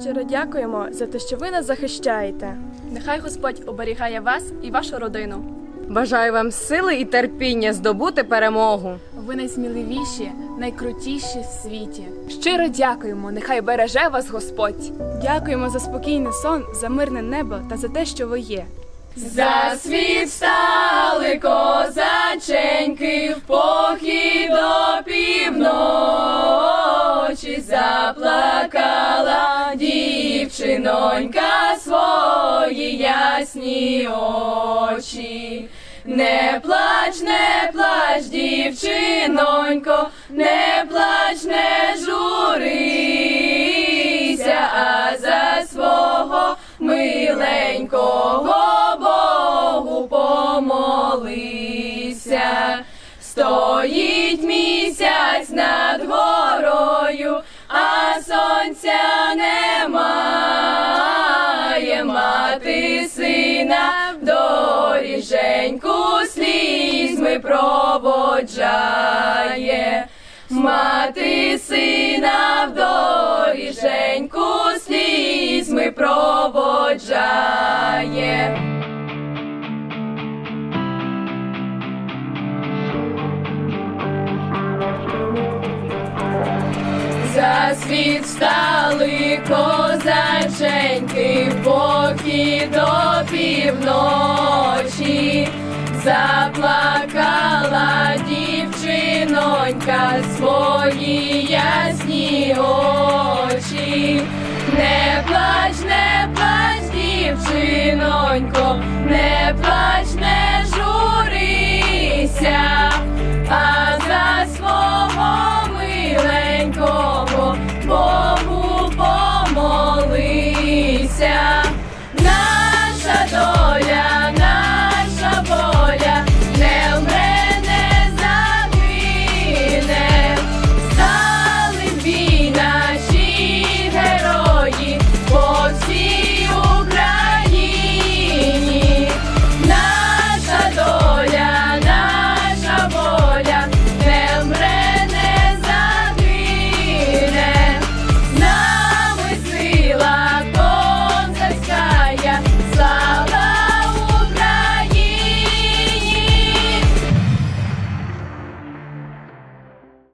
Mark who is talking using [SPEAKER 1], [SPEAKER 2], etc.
[SPEAKER 1] Щиро дякуємо за те, що ви нас захищаєте.
[SPEAKER 2] Нехай Господь оберігає вас і вашу родину.
[SPEAKER 3] Бажаю вам сили і терпіння здобути перемогу.
[SPEAKER 2] Ви найсміливіші, найкрутіші в світі. Щиро дякуємо, нехай береже вас Господь.
[SPEAKER 1] Дякуємо за спокійний сон, за мирне небо та за те, що ви є.
[SPEAKER 2] За світ стали козаченьки в похід до півночі, заплакала дівчинонька свої ясні очі. Не плач, не плач, дівчинонько, не плач, не журися, а за свого миленького Богу помолися. Стоїть місяць над слізьми проводжає. Мати сина в доріженьку слізьми проводжає. За світ стали козаченьки, поки до півночі заплакала дівчинонька свої ясні очі. Не плач, не плач, дівчинонько,